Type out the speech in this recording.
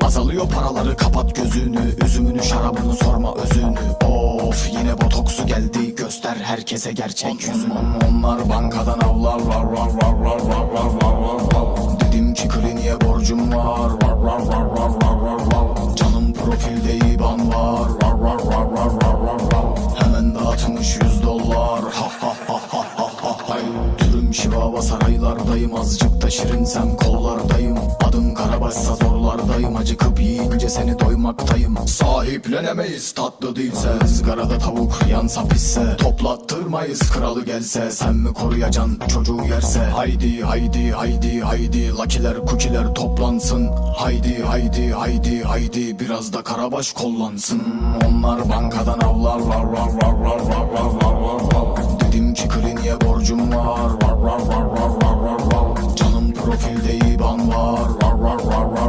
Azalıyor paraları kapat gözünü Üzümünü şarabını sorma özünü Of yine botoksu geldi Göster herkese gerçek yüzünü Onlar bankadan avlar var var var var var var var var Dedim ki kliniğe borcum var var var var var var var var Canım profilde iban var var var var var var var var Hemen dağıtmış yüz dolar ha ha ha ha ha ha Türüm şivava saraylardayım azıcık da şirinsem kollardayım acıkıp yiyince seni doymaktayım Sahiplenemeyiz tatlı değilse ızgarada tavuk yansa pisse Toplattırmayız kralı gelse sen mi koruyacaksın çocuğu yerse Haydi haydi haydi haydi lakiler kukiler toplansın Haydi haydi haydi haydi biraz da karabaş kollansın Onlar bankadan avlar var var var var var var var var var Dedim ki kliniğe borcum var var var var var var var var Canım profilde iban var var var var var